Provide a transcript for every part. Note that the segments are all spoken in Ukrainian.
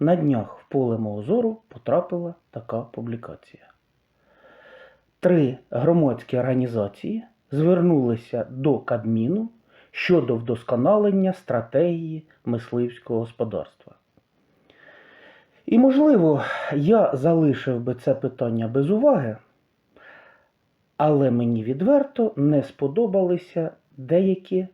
На днях в поле мого зору потрапила така публікація. Три громадські організації звернулися до Кабміну щодо вдосконалення стратегії мисливського господарства. І, можливо, я залишив би це питання без уваги, але мені відверто не сподобалися деякі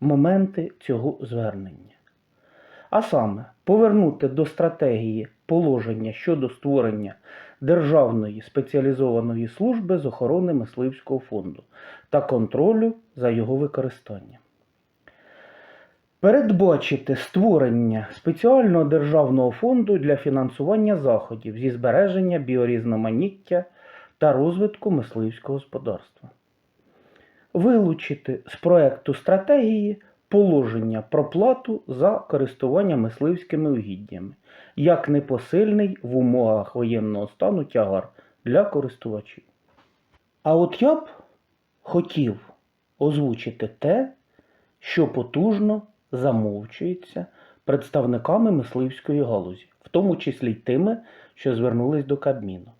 моменти цього звернення. А саме, повернути до стратегії положення щодо створення Державної спеціалізованої служби з охорони мисливського фонду та контролю за його використанням. Передбачити створення спеціального державного фонду для фінансування заходів зі збереження біорізноманіття та розвитку мисливського господарства. Вилучити з проекту стратегії положення про плату за користування мисливськими угіддями, як непосильний в умовах воєнного стану тягар для користувачів. А от я б хотів озвучити те, що потужно замовчується представниками мисливської галузі, в тому числі й тими, що звернулись до Кабміну.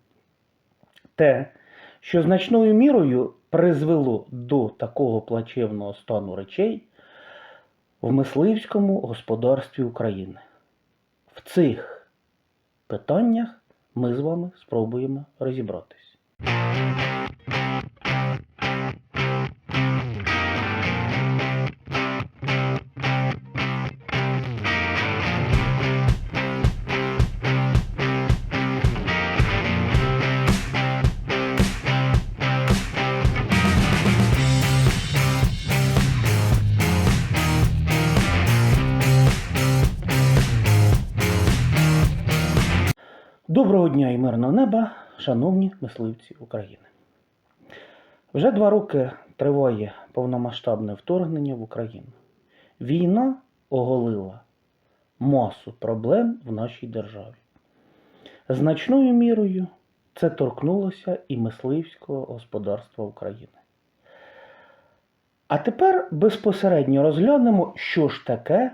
Те, що значною мірою призвело до такого плачевного стану речей в мисливському господарстві України. В цих питаннях ми з вами спробуємо розібратись. Доброго дня і мирного неба, шановні мисливці України. Вже два роки триває повномасштабне вторгнення в Україну. Війна оголила масу проблем в нашій державі. Значною мірою це торкнулося і мисливського господарства України. А тепер безпосередньо розглянемо, що ж таке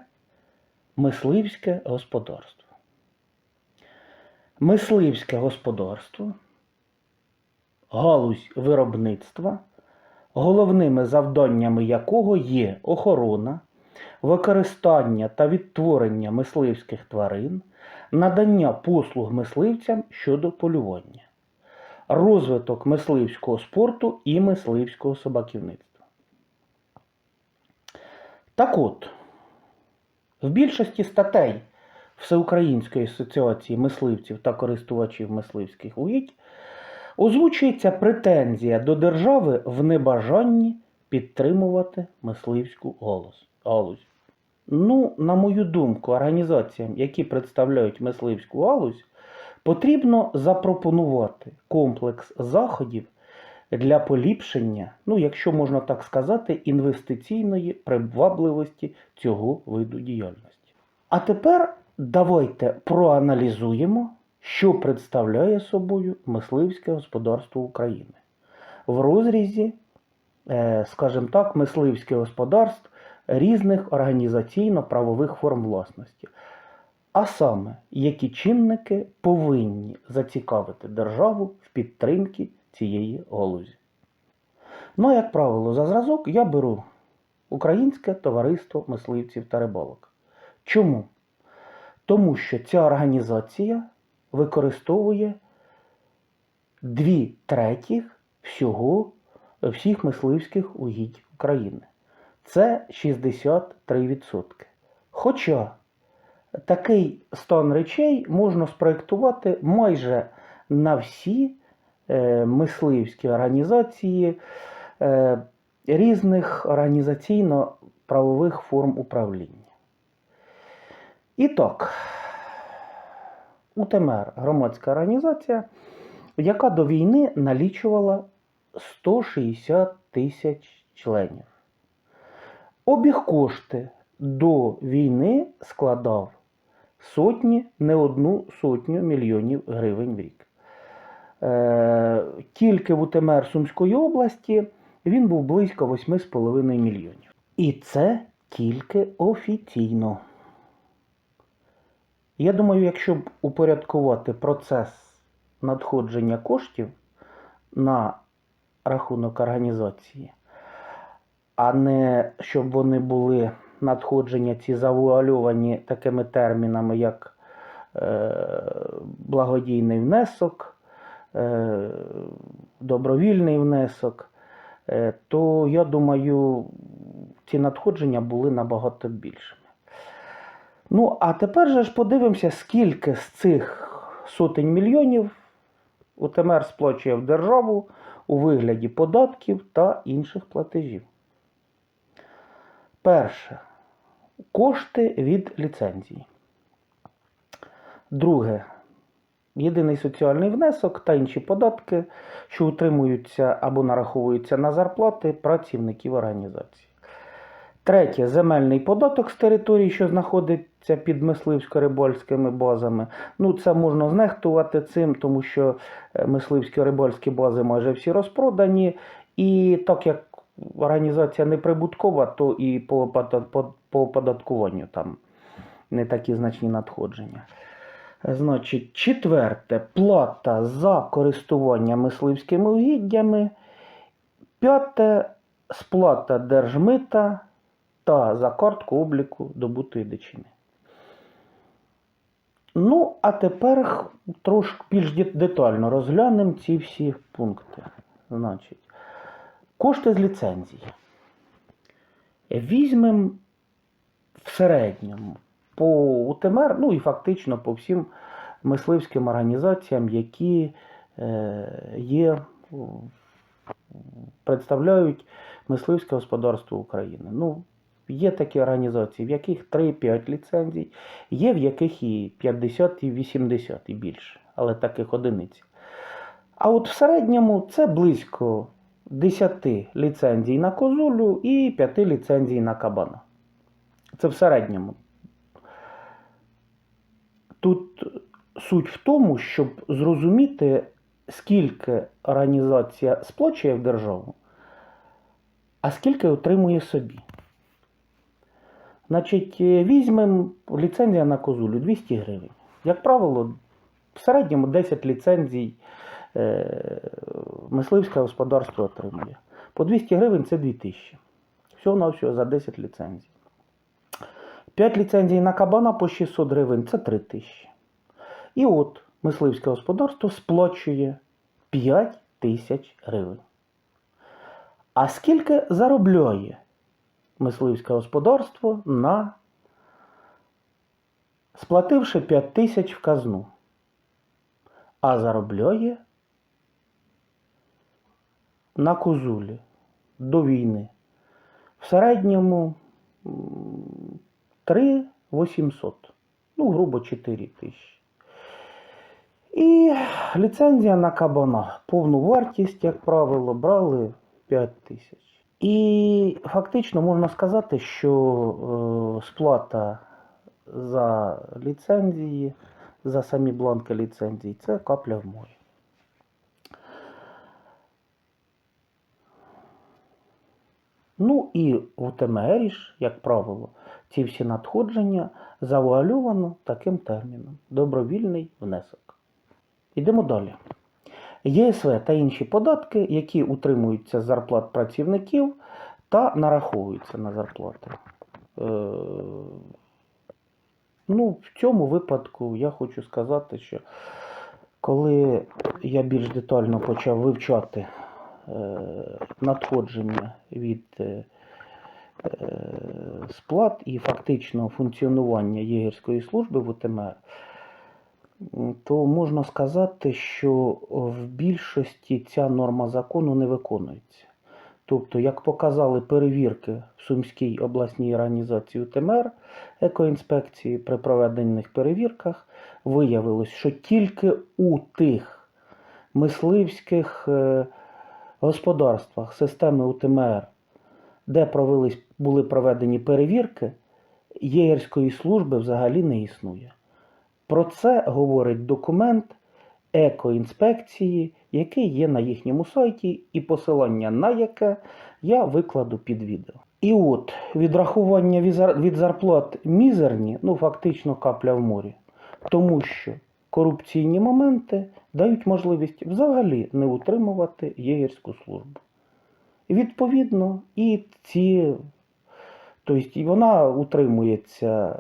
мисливське господарство. Мисливське господарство, галузь виробництва, головними завданнями якого є охорона, використання та відтворення мисливських тварин, надання послуг мисливцям щодо полювання, розвиток мисливського спорту і мисливського собаківництва. Так от, в більшості статей Всеукраїнської асоціації мисливців та користувачів мисливських угідь озвучується претензія до держави в небажанні підтримувати мисливську галузь-. Ну, на мою думку, організаціям, які представляють мисливську галузь, потрібно запропонувати комплекс заходів для поліпшення, ну, якщо можна так сказати, інвестиційної привабливості цього виду діяльності. А тепер давайте проаналізуємо, що представляє собою мисливське господарство України в розрізі, е, скажімо так, мисливських господарств різних організаційно-правових форм власності. А саме, які чинники повинні зацікавити державу в підтримці цієї галузі. Ну, як правило, за зразок я беру Українське товариство мисливців та рибалок. Чому? Тому що ця організація використовує дві третіх всього всіх мисливських угідь України. Це 63%. Хоча такий стан речей можна спроєктувати майже на всі е, мисливські організації е, різних організаційно-правових форм управління. І так, УТМР громадська організація, яка до війни налічувала 160 тисяч членів. Обіг кошти до війни складав сотні, не одну сотню мільйонів гривень в рік. Е, тільки в УТМР Сумської області він був близько 8,5 мільйонів. І це тільки офіційно. Я думаю, якщо б упорядкувати процес надходження коштів на рахунок організації, а не щоб вони були надходження ці завуальовані такими термінами, як е, благодійний внесок, е, добровільний внесок, е, то я думаю, ці надходження були набагато більшими. Ну, а тепер же ж подивимося, скільки з цих сотень мільйонів УТМР сплачує в державу у вигляді податків та інших платежів. Перше. Кошти від ліцензії. Друге. Єдиний соціальний внесок та інші податки, що утримуються або нараховуються на зарплати працівників організації. Третє земельний податок з території, що знаходиться під мисливсько-рибальськими базами. Ну, це можна знехтувати цим, тому що е, мисливсько-рибальські бази майже всі розпродані. І так як організація неприбуткова, то і по, по оподаткуванню там не такі значні надходження. Значить, четверте плата за користування мисливськими угіддями. П'яте сплата держмита та за картку обліку добутої дичини. Ну, а тепер трошки більш детально розглянемо ці всі пункти. Значить, кошти з ліцензії. Візьмемо в середньому по УТМР, ну і фактично по всім мисливським організаціям, які е, є, представляють мисливське господарство України. Ну, є такі організації, в яких 3-5 ліцензій, є в яких і 50, і 80 і більше, але таких одиниць. А от в середньому це близько 10 ліцензій на козулю і 5 ліцензій на кабана. Це в середньому. Тут суть в тому, щоб зрозуміти, скільки організація сплачує в державу, а скільки отримує собі. Значить, е, візьмемо ліцензія на козулю 200 гривень. Як правило, в середньому 10 ліцензій е, мисливське господарство отримує. По 200 гривень це 2000. Всього на всього за 10 ліцензій. 5 ліцензій на кабана по 600 гривень це 3000. І от мисливське господарство сплачує 5 тисяч гривень. А скільки заробляє мисливське господарство на сплативши 5 тисяч в казну? А заробляє на козулі до війни. В середньому 3 800. Ну, грубо 4 тисячі. І ліцензія на кабана. Повну вартість, як правило, брали 5 тисяч. І фактично можна сказати, що е, сплата за ліцензії, за самі бланки ліцензії це капля в морі. Ну і в ТМР, ж, як правило, ці всі надходження завуальовано таким терміном добровільний внесок. Ідемо далі. ЄСВ та інші податки, які утримуються з зарплат працівників та нараховуються на зарплати. Е, ну, в цьому випадку я хочу сказати, що коли я більш детально почав вивчати е, надходження від е, сплат і фактичного функціонування єгерської служби в УТМР, то можна сказати, що в більшості ця норма закону не виконується. Тобто, як показали перевірки в Сумській обласній організації УТМР екоінспекції при проведених перевірках, виявилось, що тільки у тих мисливських е, господарствах системи УТМР, де провелись, були проведені перевірки, єгерської служби взагалі не існує. Про це говорить документ екоінспекції, який є на їхньому сайті, і посилання на яке я викладу під відео. І от відрахування від зарплат мізерні, ну фактично капля в морі. тому що корупційні моменти дають можливість взагалі не утримувати єгерську службу. І відповідно, і ці, тобто і вона утримується е,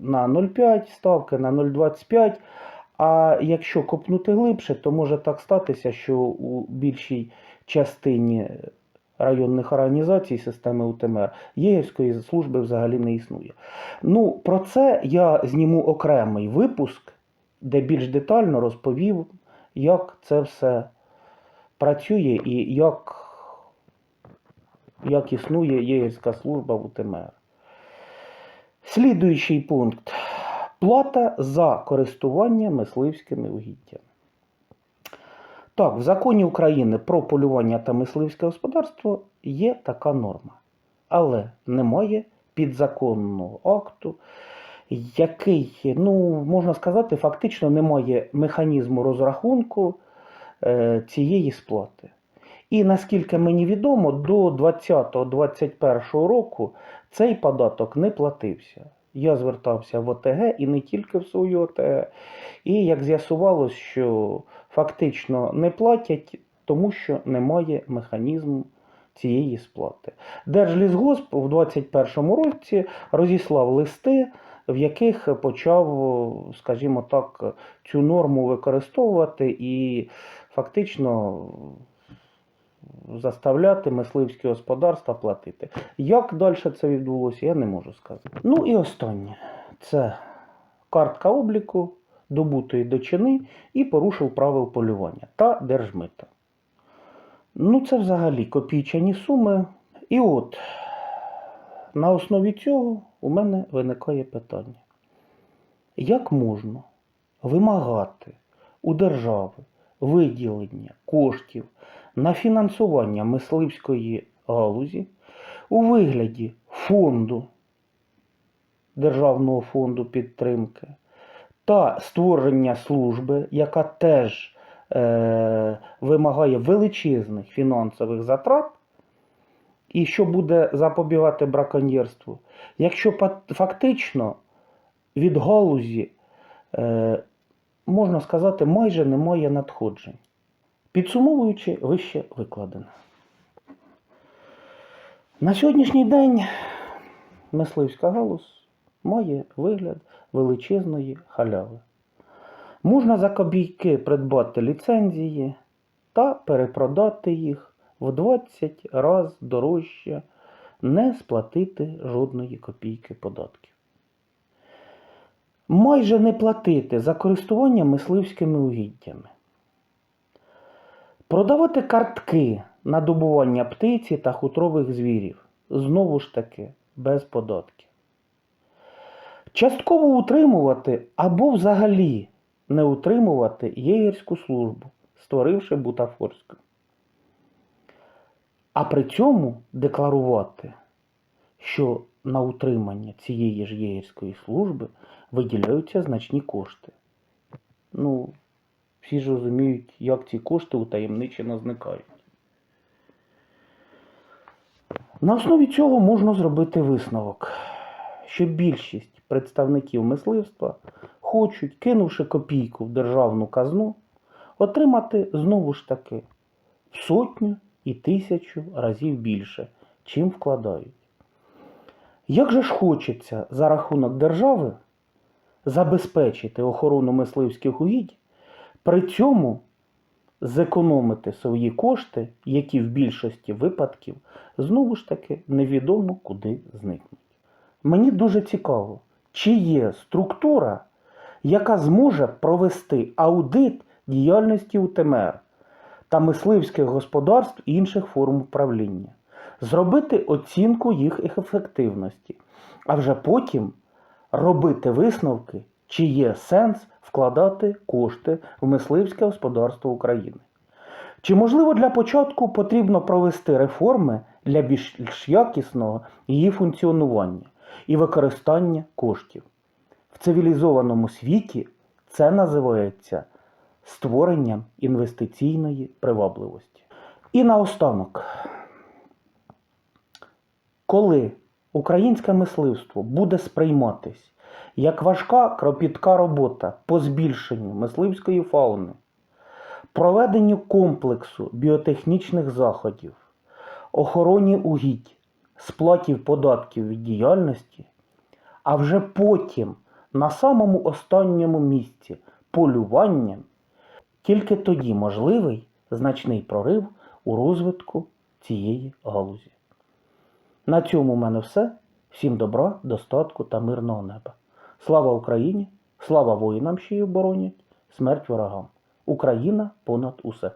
на 0,5 ставки, на 0,25. А якщо копнути глибше, то може так статися, що у більшій частині районних організацій системи УТМР єгерської служби взагалі не існує. Ну, про це я зніму окремий випуск, де більш детально розповів, як це все працює і як, як існує єгерська служба в УТМР. Слідуючий пункт. Плата за користування мисливськими угіддями. Так, в законі України про полювання та мисливське господарство є така норма, але немає підзаконного акту, який, ну, можна сказати, фактично немає механізму розрахунку е, цієї сплати. І наскільки мені відомо, до 2020-2021 року цей податок не платився. Я звертався в ОТГ і не тільки в свою ОТГ. І як з'ясувалось, що фактично не платять, тому що немає механізму цієї сплати. Держлісгосп у 2021 році розіслав листи, в яких почав, скажімо так, цю норму використовувати і фактично заставляти мисливські господарства платити. Як далі це відбулося, я не можу сказати. Ну і останнє це картка обліку добутої дочини і порушив правил полювання та держмита. Ну, це взагалі копійчані суми. І от на основі цього у мене виникає питання: як можна вимагати у держави виділення коштів на фінансування мисливської галузі у вигляді фонду Державного фонду підтримки та створення служби, яка теж е, вимагає величезних фінансових затрат, і що буде запобігати браконьєрству, якщо фактично від галузі, е, можна сказати, майже немає надходжень. Підсумовуючи вище викладене. На сьогоднішній день мисливська галузь має вигляд величезної халяви. Можна за копійки придбати ліцензії та перепродати їх в 20 разів дорожче, не сплатити жодної копійки податків. Майже не платити за користування мисливськими угіддями. Продавати картки на добування птиці та хутрових звірів. Знову ж таки, без податків. Частково утримувати або взагалі не утримувати єгерську службу, створивши бутафорську. А при цьому декларувати, що на утримання цієї ж єгерської служби виділяються значні кошти. Ну, всі ж розуміють, як ці кошти утаємничено зникають. На основі цього можна зробити висновок, що більшість представників мисливства хочуть, кинувши копійку в державну казну, отримати знову ж таки в сотню і тисячу разів більше, чим вкладають. Як же ж хочеться за рахунок держави забезпечити охорону мисливських угідь, при цьому зекономити свої кошти, які в більшості випадків знову ж таки невідомо куди зникнуть. Мені дуже цікаво, чи є структура, яка зможе провести аудит діяльності УТМР та мисливських господарств і інших форм управління, зробити оцінку їх ефективності, а вже потім робити висновки, чи є сенс вкладати кошти в мисливське господарство України. Чи можливо для початку потрібно провести реформи для більш якісного її функціонування і використання коштів? В цивілізованому світі це називається створенням інвестиційної привабливості. І наостанок, коли українське мисливство буде сприйматись як важка кропітка робота по збільшенню мисливської фауни, проведенню комплексу біотехнічних заходів, охороні угідь, сплатів податків від діяльності, а вже потім на самому останньому місці полюванням, тільки тоді можливий значний прорив у розвитку цієї галузі. На цьому в мене все. Всім добра, достатку та мирного неба. Слава Україні! Слава воїнам, що її оборонять, смерть ворогам. Україна понад усе.